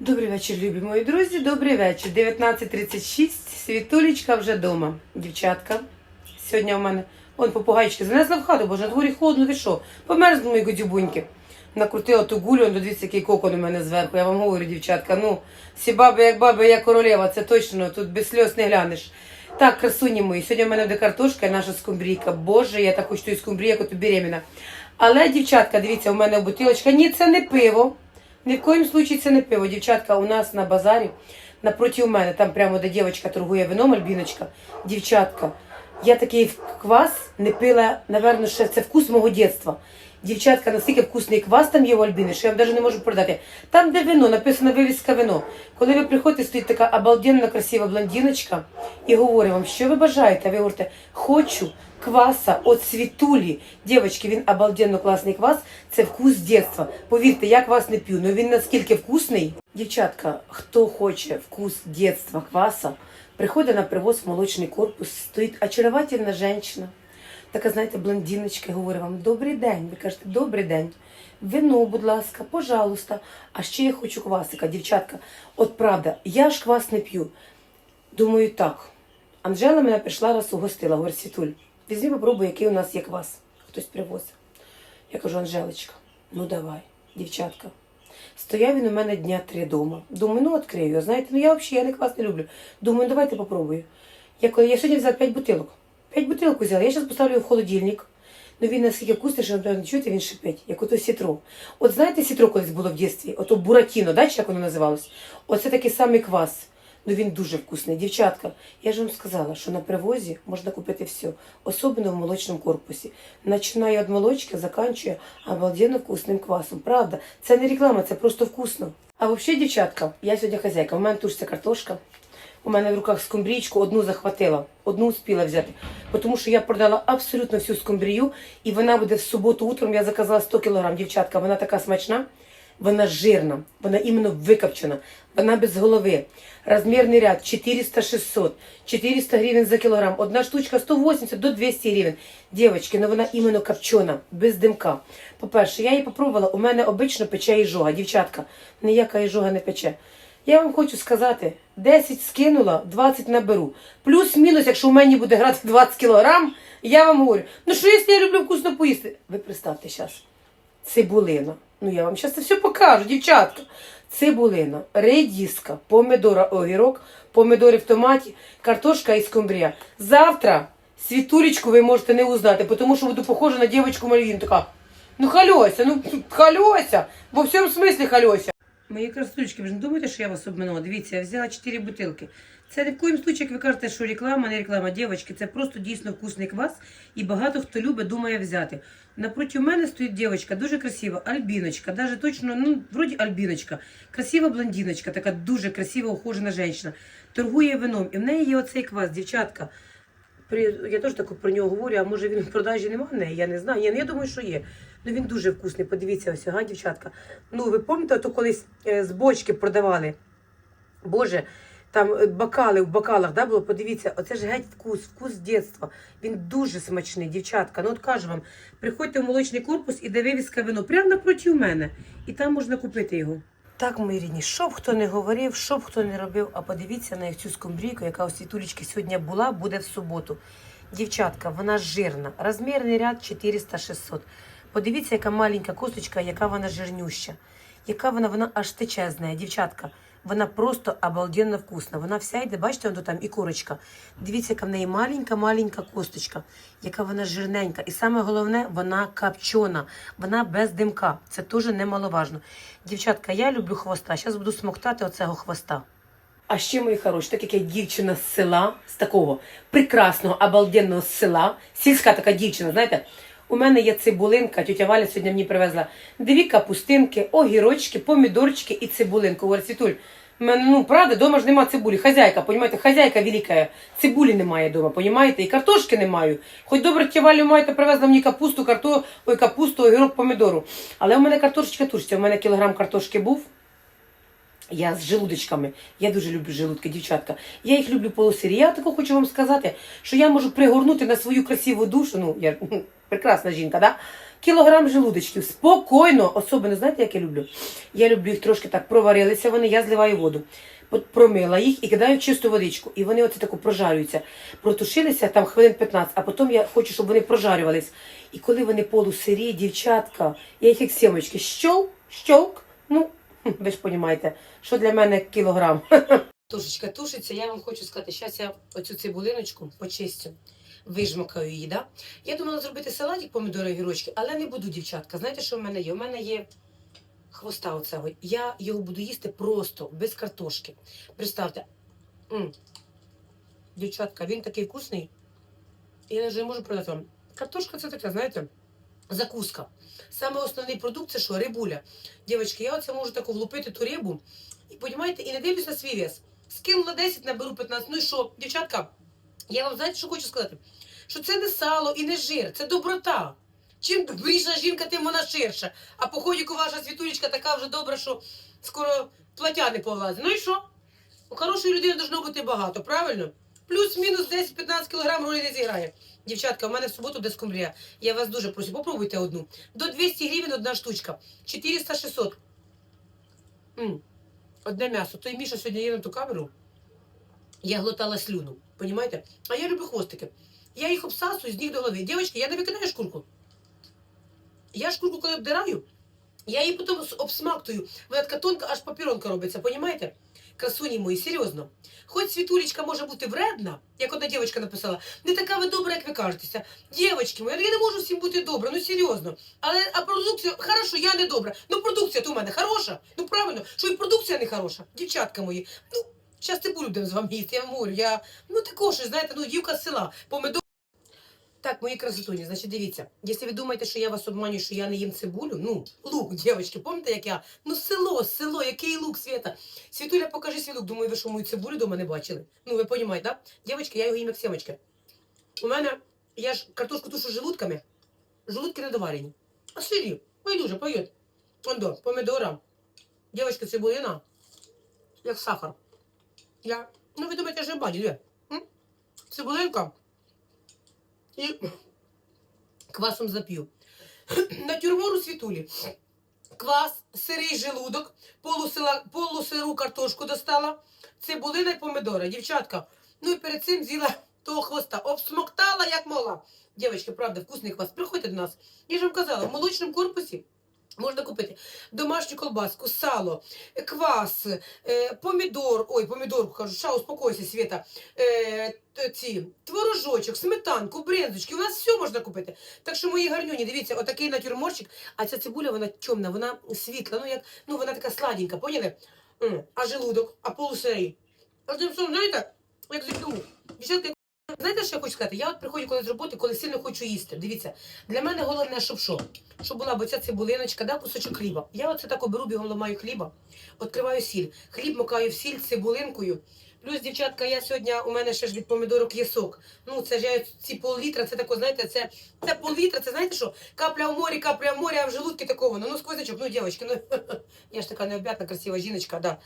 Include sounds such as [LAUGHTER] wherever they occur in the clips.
Добрий вечір, любі мої друзі. Добрий вечір. 19.36. Світулечка вже вдома. Дівчатка. Сьогодні у мене он попугайчики занесла в хату, бо на дворі холодно, ви що? Померзли мої годюбуньки. Накрутила ту гулю, он дивіться, який кокон у мене зверху. Я вам говорю, дівчатка. Ну, всі баби, як баби, я королева, це точно, тут без сльоз не глянеш. Так, красуні мої, сьогодні в мене буде картошка і наша скумбрійка. Боже, я так хочу ту скумбрію, як от беременна. Але, дівчатка, дивіться, у мене бутилочка. Ні, це не пиво. Ні в коїм случаї це не пиво. Дівчатка, у нас на базарі, напроти мене, там прямо де дівчатка торгує вином, Альбіночка. Дівчатка, я такий квас не пила, напевно, ще це вкус мого дитинства. Дівчатка, настільки вкусний квас там є у Альбіни, що я вам навіть не можу продати. Там, де вино, написано вивіска вино. Коли ви приходите, стоїть така обалденна красива блондиночка і говорить вам, що ви бажаєте. Ви говорите, хочу кваса от світулі. Дівчатки, він обалденно класний квас. Це вкус дитинства. Повірте, я квас не п'ю, але він наскільки вкусний. Дівчатка, хто хоче вкус дитинства кваса, приходить на привоз в молочний корпус, стоїть очаровательна жінка. Така, знаєте, блондиночка говорить вам добрий день. Ви кажете, добрий день. Вино, будь ласка, пожалуйста. А ще я хочу квасика, дівчатка. От правда, я ж квас не п'ю. Думаю, так. Анжела мене прийшла раз угостила, говорить, Світуль, візьми попробуй, який у нас є квас. Хтось привозив. Я кажу, Анжелочка, ну давай, дівчатка. Стояв він у мене дня три дома. Думаю, ну відкрию. Знаєте, ну я взагалі я не квас не люблю. Думаю, давайте попробую. Я, я сьогодні взяла 5 бутилок. 5 бутилок взяла. Я зараз поставлю в холодильник. Ну він наскільки вкусний, що напевно, чуєте, він шипить, як ото сітро. От знаєте, сітро колись було в дитинстві? Ото буратіно, да, чи як воно називалось? Оце такий самий квас. Ну він дуже вкусний. Дівчатка, я ж вам сказала, що на привозі можна купити все, особливо в молочному корпусі. Починаю від молочки, заканчує обалденно вкусним квасом. Правда, це не реклама, це просто вкусно. А взагалі, дівчатка, я сьогодні хазяйка. У мене тушиться картошка. У мене в руках скумбрічку одну захватила, одну успіла взяти. Тому що я продала абсолютно всю скумбрію, і вона буде в суботу утром. Я заказала 100 кілограм. Дівчатка, вона така смачна, вона жирна, вона іменно викопчена, вона без голови. Розмірний ряд 400-600, 400 гривень за кілограм. Одна штучка 180 до 200 гривень. Дівчатки, ну вона іменно копчена, без димка. По-перше, я її попробувала, у мене обично пече іжога. Дівчатка, ніяка іжога не пече. Я вам хочу сказати, 10 скинула, 20 наберу. Плюс-мінус, якщо у мені буде грати [LAUGHS] 20 кілограм, я вам говорю, ну що якщо я люблю вкусно поїсти? Ви представте зараз. Цибулина. Ну я вам зараз це все покажу, дівчатка. Цибулина, редіска, помидора, огірок, помидори в томаті, картошка і скумбрія. Завтра світулечку ви можете не узнати, тому що буду похожа на дівчинку Мальвін. Така, ну хальося, ну хальося, во всьому смислі хальося. Мої красунечки, ви ж не думаєте, що я вас обманула? Дивіться, я взяла 4 бутилки. Це ні в коїм случаї, як ви кажете, що реклама, не реклама, дівчатки, це просто дійсно вкусний квас, і багато хто любить, думає взяти. Напроти мене стоїть дівчинка, дуже красива, альбіночка, даже точно, ну, вроді альбіночка, красива блондиночка, така дуже красива, ухожена жінка. Торгує вином, і в неї є оцей квас, дівчатка. Я теж так про нього говорю, а може він в продажі немає в неї, я не знаю. Я, я думаю, що є. Ну він дуже вкусний. Подивіться ось, ага, дівчатка. Ну, ви пам'ятаєте, то колись е, з бочки продавали. Боже, там е, бокали в бокалах, да, було, подивіться, оце ж геть вкус, вкус дитинства. Він дуже смачний, дівчатка. Ну от кажу вам, приходьте в молочний корпус і де вивіска вино, прямо напроти мене. І там можна купити його. Так, мої рідні, що б хто не говорив, що б хто не робив, а подивіться на цю скумбрійку, яка у світулечки сьогодні була, буде в суботу. Дівчатка, вона жирна. Розмірний ряд 400-600. Подивіться, яка маленька косточка, яка вона жирнюща. Яка вона, вона аж тече дівчатка. Вона просто обалденно вкусна. Вона вся йде, бачите, воно там і курочка. Дивіться, яка в неї маленька-маленька косточка, яка вона жирненька. І саме головне, вона копчена, вона без димка. Це теж немаловажно. Дівчатка, я люблю хвоста. Зараз буду смоктати оцього хвоста. А ще, мої хороші, так як я дівчина з села, з такого прекрасного, обалденного села, сільська така дівчина, знаєте, у мене є цибулинка, тетя Валя сьогодні мені привезла дві капустинки, огірочки, помідорчики і цибулинку. Говорить, Світуль, мене, ну, правда, дома ж нема цибулі. Хазяйка, понімаєте, хазяйка велика, цибулі немає дома, понімаєте, і картошки не маю. Хоч добре, тетя Валя, маєте, привезла мені капусту, карто, ой, капусту, огірок, помідору. Але у мене картошечка тушиться, у мене кілограм картошки був. Я з желудочками. Я дуже люблю желудки, дівчатка. Я їх люблю полусирі. Я тако хочу вам сказати, що я можу пригорнути на свою красиву душу. Ну, я прекрасна жінка, да? Кілограм желудочків. Спокійно. Особливо, знаєте, як я люблю? Я люблю їх трошки так проварилися вони, я зливаю воду. Промила їх і кидаю в чисту водичку. І вони оце тако прожарюються. Протушилися там хвилин 15, а потім я хочу, щоб вони прожарювались. І коли вони полусирі, дівчатка, я їх як сімочки. Щолк, щолк. Ну, ви ж розумієте, що для мене кілограм. Тушечка тушиться, я вам хочу сказати, зараз я оцю цибулиночку почистю, вижмакаю її, да? Я думала зробити салатик помідори і гірочки, але не буду, дівчатка. Знаєте, що в мене є? У мене є хвоста оцього. Я його буду їсти просто, без картошки. Представте. М. Дівчатка, він такий вкусний. Я навіть не можу продати вам. Картошка це таке, знаєте, закуска. Саме основний продукт це що? Рибуля. Дівчатки, я оце можу таку влупити ту рибу. І понімаєте, і не дивлюсь на свій вес. Скинула 10, наберу 15. Ну і що, дівчатка, я вам знаєте, що хочу сказати? Що це не сало і не жир, це доброта. Чим добріша жінка, тим вона ширша. А по ходіку ваша світулечка така вже добра, що скоро платя не повлазить. Ну і що? У хорошої людини должно бути багато, правильно? Плюс-мінус 10-15 кілограм ролі зіграє. Дівчатка, у мене в суботу буде. Я вас дуже прошу, попробуйте одну. До 200 гривень одна штучка. 400-600. М. Одне м'ясо. Той Міша сьогодні є на ту камеру. Я глотала слюну. Понімаєте? А я люблю хвостики. Я їх обсасую з ніг до голови. Дівчатки, я не викидаю шкурку. Я шкурку, коли обдираю, я її потім обсмактую. Вона така тонка, аж папіронка робиться, понімаєте? Красуні мої, серйозно. Хоч світулечка може бути вредна, як одна дівчинка написала, не така ви добра, як ви кажетеся. Дівчатки мої, я не можу всім бути добра, ну серйозно. Але а продукція, хорошо, я не добра. Ну продукція то у мене хороша. Ну правильно, що і продукція не хороша. Дівчатка мої, ну, зараз ти будемо з вами їсти, я вам говорю. Я, ну також, знаєте, ну дівка з села, помидор. Так, мої красотуні, значить, дивіться, якщо ви думаєте, що я вас обманюю, що я не їм цибулю, ну, лук, дівчатки, пам'ятаєте, як я? Ну, село, село, який лук, Свята? Світуля, покажи свій лук. Думаю, ви що мою цибулю дома не бачили? Ну, ви розумієте, да? Дівчатки, я його їм як сімочки. У мене, я ж картошку тушу желудками, желудки недоварені. А сирі, ой, дуже, поїдь. Ондо, помидора, дівчатка, цибулина, як сахар. Я, ну, ви думаєте, я бачу, де? Цибулинка, і квасом зап'ю. [CLEARS THROAT] Натюрмору світулі. Квас, сирий желудок, полусила, полусиру картошку достала, цибулина і помидора. Дівчатка, ну і перед цим з'їла того хвоста. Обсмоктала, як могла. Дівчатки, правда, вкусний квас. Приходьте до нас. Я ж вам казала, в молочному корпусі можна купити домашню колбаску, сало, квас, е, помідор, ой, помідорку кажу, ша, успокойся, Света, е, ці, творожочок, сметанку, брензочки, у нас все можна купити. Так що, мої гарнюні, дивіться, отакий натюрморчик, а ця цибуля, вона темна, вона світла, ну, як, ну вона така сладенька, поняли? А желудок, а полусирий. Тим самим, знаєте, як. Дівчатки, знаєте, що я хочу сказати? Я от приходжу коли з роботи, коли сильно хочу їсти. Дивіться, для мене головне, щоб що? Щоб була бо ця цибулиночка, да, кусочок хліба. Я оце так беру, бігом ламаю хліба, відкриваю сіль. Хліб макаю в сіль цибулинкою. Плюс, дівчатка, я сьогодні, у мене ще ж від помідорок є сок. Ну, це ж я ці пол-літра, це тако, знаєте, це, це пол-літра, це знаєте що? Капля в морі, капля в морі, а в желудки такого. Ну, ну сквозячок, ну, дівчатки, ну, [LAUGHS] я ж така необ'ятна, красива жіночка, да.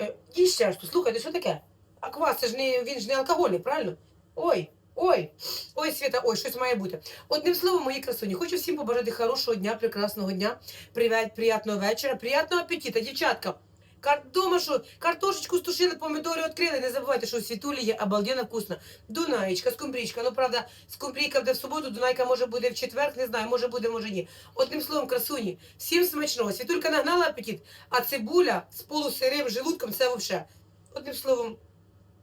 Е, і ще ж, слухайте, що таке? А квас, це ж не, він ж не алкогольний, правильно? Ой, ой, ой, Свята, ой, щось має бути. Одним словом, мої красуні, хочу всім побажати хорошого дня, прекрасного дня, привет, приятного вечора, приятного апетита, дівчатка. Дома що, картошечку стушили, помідори відкрили. Не забувайте, що у світулі є обалденно вкусно. Дунаєчка, скумбрічка. Ну, правда, скумбрійка буде в суботу, Дунайка може буде в четвер, не знаю, може буде, може ні. Одним словом, красуні, всім смачного. Світулька нагнала апетит, а цибуля з полусирим желудком це взагалі. Одним словом,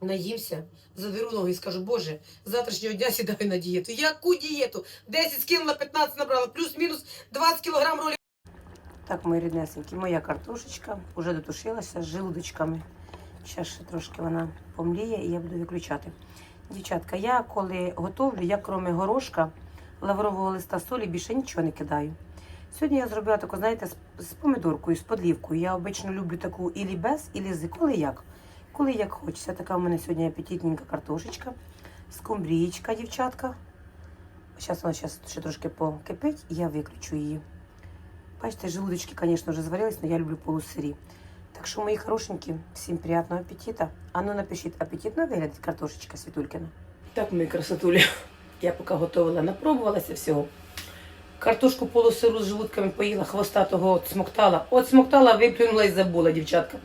наїмся, задеру ноги і скажу, Боже, з завтрашнього дня сідаю на дієту. Яку дієту? 10 скинула, 15 набрала, плюс-мінус 20 кілограм ролі. Так, мої ріднесенькі, моя картошечка вже дотушилася з желудочками. Зараз ще трошки вона помліє і я буду виключати. Дівчатка, я коли готовлю, я крім горошка, лаврового листа солі більше нічого не кидаю. Сьогодні я зробила таку, знаєте, з помідоркою, з подлівкою. Я обично люблю таку ілі без, ілі з, коли як. Коли як хочеться. Така у мене сьогодні апетитненька картошечка, скумбрієчка, дівчатка. Зараз вона зараз ще трошки покипить, і я виключу її. Бачите, желудочки, звісно, вже зварились, але я люблю полусирі. Так що, мої хорошенькі, всім приятного апетита. А ну напишіть, апетитно виглядить картошечка Світулькина. Так, мої красотулі, [LAUGHS] я поки готувала, напробувалася всього. Картошку полусиру з желудками поїла, хвостатого от смоктала. От смоктала, виплюнула і забула, дівчатка.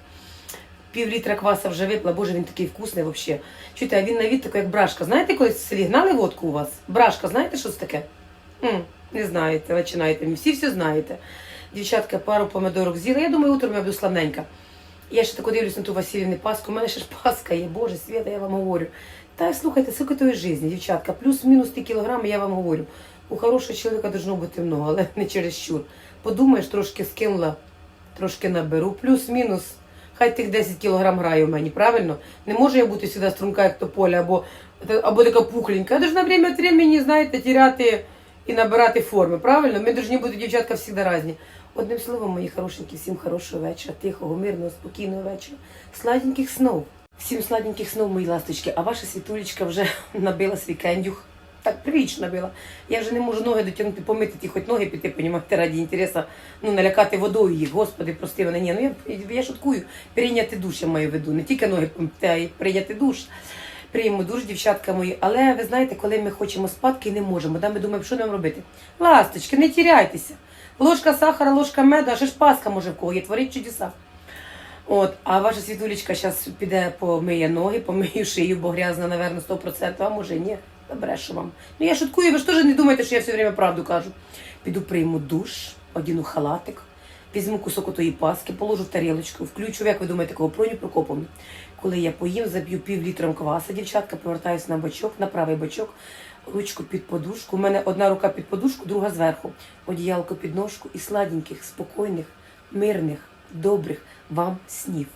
Пів літра кваса вже випила, боже, він такий вкусний взагалі. Чуєте, а він на від такий, як брашка. Знаєте, коли в селі гнали водку у вас? Брашка, знаєте, що це таке? м не знаєте, починаєте. Всі все знаєте. Дівчатка, пару помидорок з'їла. Я думаю, утром я буду славненька. Я ще тако дивлюсь на ту Васильівну Пасху. У мене ще ж Пасха є, Боже, Свята, я вам говорю. Та слухайте, скільки тої житті, дівчатка, плюс-мінус ті кілограми, я вам говорю. У хорошого чоловіка должно бути много, але не через щур. Подумаєш, трошки скинула, трошки наберу, плюс-мінус. Хай тих 10 кілограм грає в мені, правильно? Не можу я бути сюди струнка, як тополя, або, або така пухленька. Я должна время від времени, знаєте, тіряти і набирати форми, правильно? Ми повинні бути, дівчатка, завжди різні. Одним словом, мої хорошенькі, всім хорошого вечора, тихого, мирного, спокійного вечора, сладеньких снов. Всім сладеньких снов, мої ласточки. А ваша світулечка вже [LAUGHS] набила свій кендюх. Так прилично набила. Я вже не можу ноги дотягнути, помити ті, хоч ноги піти, понімаєте, раді інтересу, ну, налякати водою їх. Господи, прости мене. Ні, ну я, я шуткую, прийняти душ я маю в виду. Не тільки ноги помити, а й прийняти душ. Приймемо душ, дівчатка мої. Але ви знаєте, коли ми хочемо спадки не можемо, да, ми думаємо, що нам робити. Ласточки, не тіряйтеся. Ложка сахара, ложка меду, а ще ж паска може в кого є, творить чудеса. От, а ваша світулечка зараз піде помиє ноги, помиє шию, бо грязна, напевно, 100%, а може ні. Та брешу вам. Ну я шуткую, ви ж теж не думаєте, що я все время правду кажу. Піду прийму душ, одіну халатик, візьму кусок отої паски, положу в тарілочку, включу, як ви думаєте, кого Проню Прокоповну. Коли я поїм, заб'ю пів літром кваса, дівчатка, повертаюся на бочок, на правий бочок, ручку під подушку. У мене одна рука під подушку, друга зверху. Одіялко під ножку і сладеньких, спокійних, мирних, добрих вам снів.